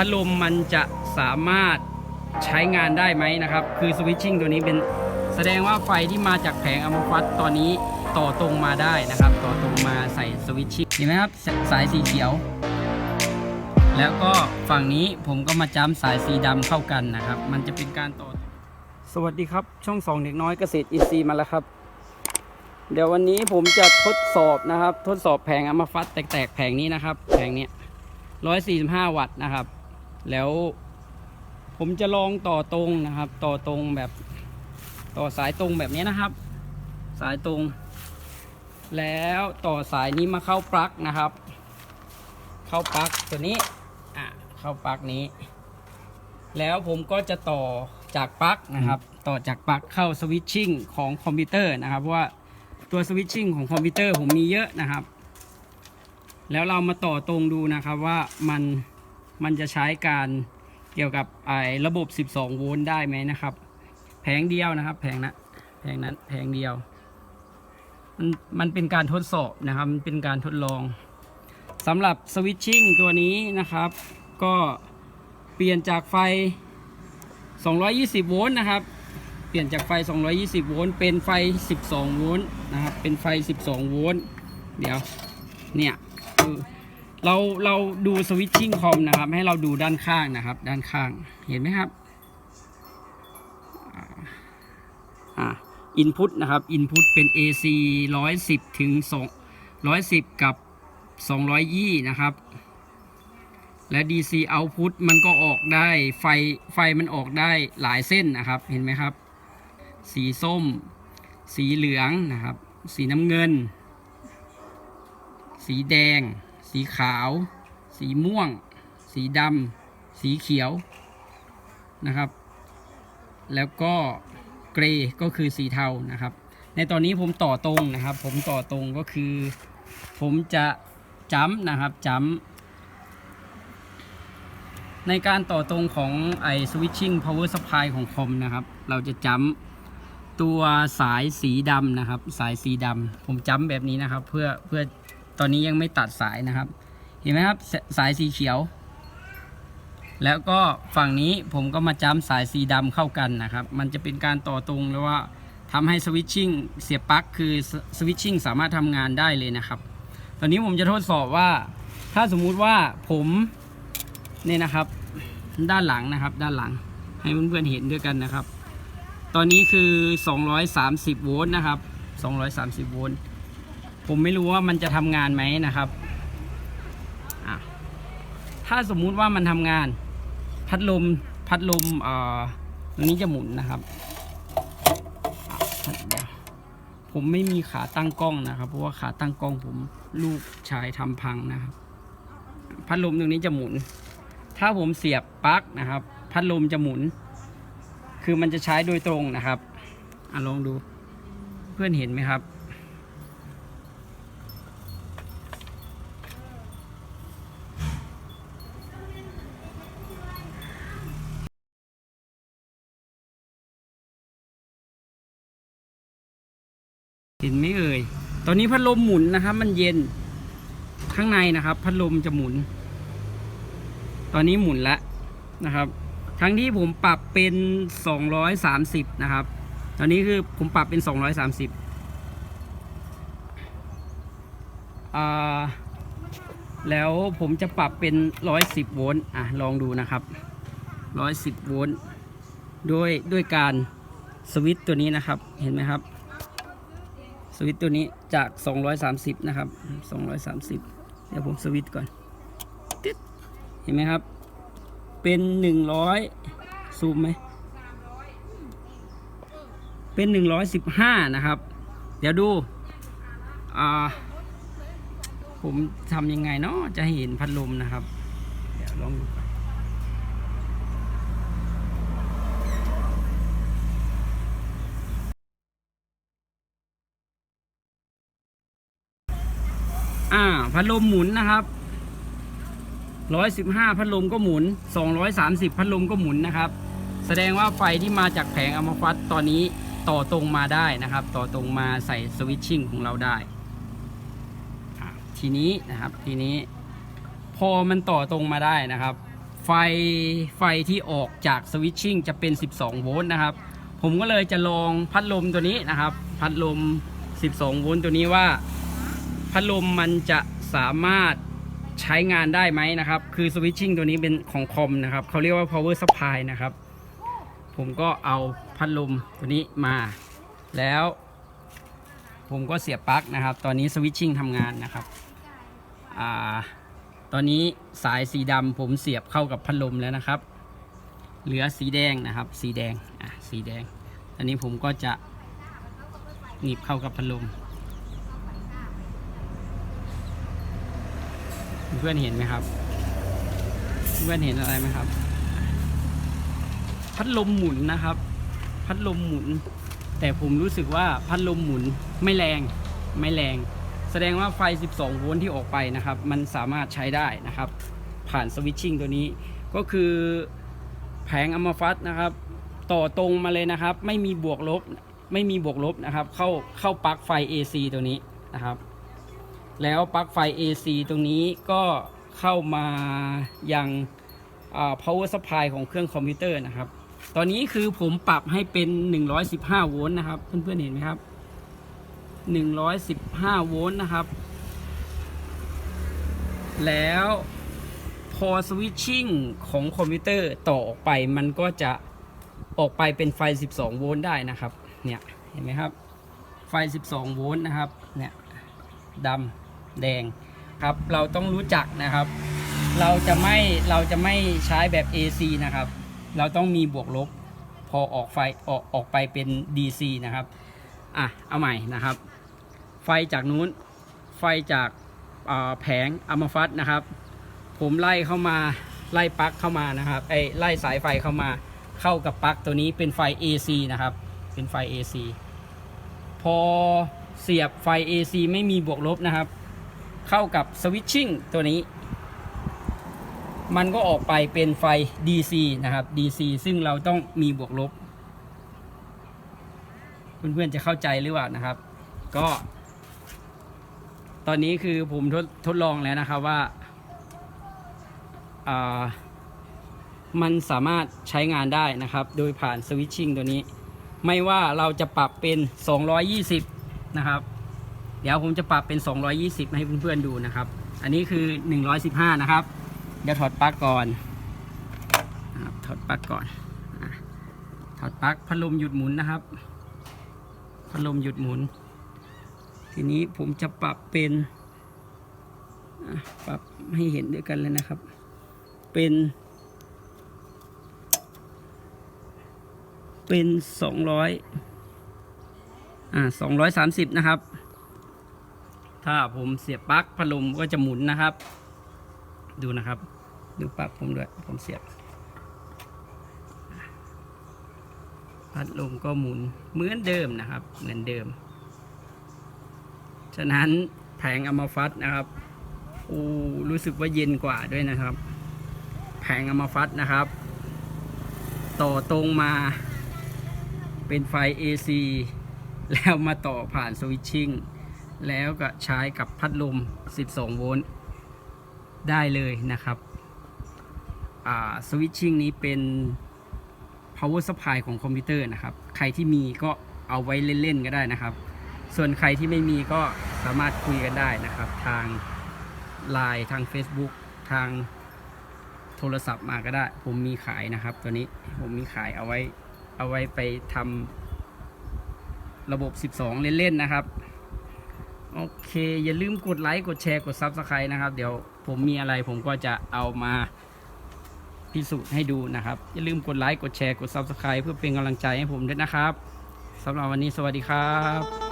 พัดลมมันจะสามารถใช้งานได้ไหมนะครับ คือสวิตชิ่งตัวนี้เป็นแสดงว่าไฟที่มาจากแผงอะมฟัตตอนนี้ต่อตรงมาได้นะครับ ต่อตรงมาใส่สวิตชิ่งเห็นไหมครับสสายสีเขียว แล้วก็ฝั่งนี้ผมก็มาจ้ำสายสีดำเข้ากันนะครับ มันจะเป็นการต่อสวัสดีครับ ช่องสองเด็กน้อยเกษตรอินทรีย์มาแล้วครับ เดี๋ยววันนี้ผมจะทดสอบนะครับ ทดสอบแผงอะมฟัดแตกๆแผงนี้นะครับ แผงนี้ย145 วัตต์นะครับ แล้วผมจะลองต่อตรงนะครับ ต่อตรงแบบต่อสายตรงแบบนี้นะครับ สายตรง แล้วต่อสายนี้มาเข้าปลั๊กนะครับ เข้าปลั๊กตัวนี้อะเข้าปลั๊กนี้ แล้วผมก็จะต่อจากปลั๊กนะครับ ต่อจากปลั๊กเข้าสวิตชิ่งของคอมพิวเตอร์นะครับเพราะว่าตัวสวิตชิ่งของคอมพิวเตอร์ผมมีเยอะนะครับ แล้วเรามาต่อตรงดูนะครับว่ามัน มันจะใช้การเกี่ยวกับไอ้ระบบ 12 โวลต์ได้ไหมนะครับ แผงเดียวนะครับ แผงนะแผงนั้นแผงเดียว มันมันเป็นการทดสอบนะครับ มันเป็นการทดลองสำหรับสวิตชิ่งตัวนี้นะครับ ก็เปลี่ยนจากไฟ 220 โวลต์นะครับ เปลี่ยนจากไฟ 220 โวลต์เป็นไฟ 12 โวลต์นะครับ เป็นไฟ 12 โวลต์ เดี๋ยว เนี่ยคือ เราเราดูสวิตชิ่งคอมนะครับ ให้เราดูด้านข้างนะครับ ด้านข้างเห็นไหมครับอ่าอินพุตนะครับอินพุตเป็น AC 110 ถึง2 110 กับ 220 นะครับ และ DC output มันก็ออกได้ไฟไฟมันออกได้หลายเส้นนะครับ เห็นไหมครับ สีส้ม สีเหลืองนะครับ สีน้ำเงิน สีแดง สีขาว สีม่วง สีดำสีเขียวนะครับ แล้วก็เกรย์ก็คือสีเทานะครับ ในตอนนี้ผมต่อตรงนะครับ ผมต่อตรงก็คือ ผมจะจ้ำนะครับจ้ำในการต่อตรงของไอ switching power supply ของคอมนะครับ เราจะจำตัวสายสีดำนะครับ สายสีดำผมจำแบบนี้นะครับ เพื่อเพื่อ ตอนนี้ยังไม่ตัดสายนะครับ เห็นไหมครับสสายสีเขียว แล้วก็ฝั่งนี้ผมก็มาจำสายสีดำเข้ากันนะครับ มันจะเป็นการต่อตรงแล้วว่าทำให้ switching เสียบปลั๊กคือ switching สามารถทำงานได้เลยนะครับ ตอนนี้ผมจะทดสอบว่าถ้าสมมุติว่าผมเนี่ยนะครับ ด้านหลังนะครับ ด้านหลังให้เพื่อนๆเห็นด้วยกันนะครับ ตอนนี้คือ 230 โวลต์นะครับ 230 โวลต์ ผมไม่รู้ว่ามันจะทำงานไหมนะครับถ้าสมมุติว่ามันทำงาน พัดลมพัดลมเอ่อตัวนี้จะหมุนนะครับ ผมไม่มีขาตั้งกล้องนะครับ เพราะว่าขาตั้งกล้องผมลูกชายทำพังนะครับ พัดลมตรงนี้จะหมุน ถ้าผมเสียบปลั๊กนะครับ พัดลมจะหมุน คือมันจะใช้โดยตรงนะครับอะลองดูเพื่อนเห็นไหมครับ ห็นไหมเอ่ย ตอนนี้พัดลมหมุนนะครับ มันเย็นข้างในนะครับ พัดลมจะหมุน ตอนนี้หมุนแล้วนะครับ ทั้งที่ผมปรับเป็น 230 นะครับ ตอนนี้คือผมปรับเป็น 230อ่าแล้วผมจะปรับเป็น 110 โวลต์ อะ ลองดูนะครับ 110 โวลต์ ด้วยด้วยการสวิตตัวนี้นะครับ เห็นไหมครับ สวิตตัวนี้จาก 230 นะครับ 230 เดี๋ยวผมสวิตก่อน เห็นไหมครับ เป็น 100 ซูมไหม เป็น 115 นะครับ เดี๋ยวดู อ่า ผมทำยังไงเนาะจะเห็นพัดลมนะครับ เดี๋ยวลองดู อ่าพัดลมหมุนนะครับร้อยสิบห้าพัดลมก็หมุนสองร้อยสามสิบพัดลมก็หมุนนะครับ แสดงว่าไฟที่มาจากแผงอะมฟัตตอนนี้ต่อตรงมาได้นะครับ ต่อตรงมาใส่สวิตชิ่งของเราได้ ทีนี้นะครับทีนี้พอมันต่อตรงมาได้นะครับ ไฟไฟไฟที่ออกจากสวิตชิ่งจะเป็น 12 โวลต์นะครับ ผมก็เลยจะลองพัดลมตัวนี้นะครับ พัดลม 12 โวลต์ตัวนี้ว่า พัดลมมันจะสามารถใช้งานได้ไหมนะครับ คือสวิตชิ่งตัวนี้เป็นของคอมนะครับ เขาเรียกว่า power supply นะครับ ผมก็เอาพัดลมตัวนี้มา แล้ว ผมก็เสียบปลั๊กนะครับ ตอนนี้สวิตชิ่งทำงานนะครับอ่าตอนนี้สายสีดำผมเสียบเข้ากับพัดลมแล้วนะครับ เหลือสีแดงนะครับ สีแดง อะ สีแดง ตอนนี้ผมก็จะหนีบเข้ากับพัดลม เพื่อนเห็นไหมครับ เพื่อนเห็นอะไรไหมครับ พัดลมหมุนนะครับ พัดลมหมุน แต่ผมรู้สึกว่าพัดลมหมุนไม่แรง ไม่แรง แสดงว่าไฟ 12 โวลต์ที่ออกไปนะครับ มันสามารถใช้ได้นะครับ ผ่านสวิตชิ่งตัวนี้ ก็คือแผงอัมฟัสนะครับ ต่อตรงมาเลยนะครับ ไม่มีบวกลบ ไม่มีบวกลบนะครับ เข้าเข้าปลั๊กไฟ AC ตัวนี้นะครับ แล้วปลั๊กไฟ AC ตรงนี้ก็เข้ามายัง power supply ของเครื่องคอมพิวเตอร์นะครับ ตอนนี้คือผมปรับให้เป็น 115 โวลต์นะครับ เพื่อนๆเห็นไหมครับ 115 โวลต์นะครับ แล้วพอสวิตชิ่งของคอมพิวเตอร์ต่อออกไปมันก็จะออกไปเป็นไฟ 12 โวลต์ได้นะครับ เนี่ย เห็นไหมครับ ไฟ 12 โวลต์นะครับ เนี่ยดำ แดงครับ เราต้องรู้จักนะครับ เราจะไม่เราจะไม่ใช้แบบ AC นะครับ เราต้องมีบวกลบ พอออกไฟออกออกไปเป็น DC นะครับอะเอาใหม่นะครับ ไฟจากนู้นไฟจากแผงอัมฟัสนะครับ ผมไล่เข้ามาไล่ปลั๊กเข้ามานะครับไอไล่สายไฟเข้ามาเข้ากับปลั๊กตัวนี้เป็นไฟ AC นะครับ เป็นไฟ AC พอเสียบไฟ AC ไม่มีบวกลบนะครับ เข้ากับสวิตชิ่งตัวนี้ มันก็ออกไปเป็นไฟ DC นะครับ DC ซึ่งเราต้องมีบวกลบ เพื่อนๆจะเข้าใจหรือเปล่านะครับ ก็ ตอนนี้คือผมทดทดลองแล้วนะครับว่าามันสามารถใช้งานได้นะครับ โดยผ่านสวิตชิ่งตัวนี้ ไม่ว่าเราจะปรับเป็น 220 นะครับ เดี๋ยวผมจะปรับเป็น 220 ให้เพื่อนๆดูนะครับ อันนี้คือ 115 นะครับ เดี๋ยวถอดปลั๊กก่อนนะครับถอดปลั๊กก่อนอถอดปลั๊กพัดลมหยุดหมุนนะครับ พัดลมหยุดหมุน ทีนี้ผมจะปรับเป็นปรับให้เห็นด้วยกันเลยนะครับ เป็น เป็นสองร้อยอ่าสองร้อยสามสิบนะครับ ถ้าผมเสียบปลั๊กพัดลมก็จะหมุนนะครับ ดูนะครับ ดูปลั๊กผมด้วยผมเสียบ พัดลมก็หมุนเหมือนเดิมนะครับ เหมือนเดิม ฉะนั้นแผงอัมฟัสนะครับอูรู้สึกว่าเย็นกว่าด้วยนะครับ แผงอัมฟัสนะครับ ต่อตรงมาเป็นไฟ AC แล้วมาต่อผ่านสวิตชิ่ง แล้วก็ใช้กับพัดลม 12 โวลต์ได้เลยนะครับสวิตชิ่งนี้เป็น power supply ของคอมพิวเตอร์นะครับ ใครที่มีก็เอาไว้เล่น ๆ ก็ได้นะครับ ส่วนใครที่ไม่มีก็สามารถคุยกันได้นะครับ ทาง Line ทาง Facebook ทางโทรศัพท์มาก็ได้ ผมมีขายนะครับ ตัวนี้ผมมีขายเอาไว้เอาไว้ไปทำระบบ 12 เล่น ๆ นะครับ โอเค อย่าลืมกดไลค์ กดแชร์ กด Subscribe นะครับ เดี๋ยวผมมีอะไรผมก็จะเอามาพิสูจน์ให้ดูนะครับ อย่าลืมกดไลค์ กดแชร์ กด Subscribe เพื่อเป็นกำลังใจให้ผมด้วยนะครับสำหรับวันนี้สวัสดีครับ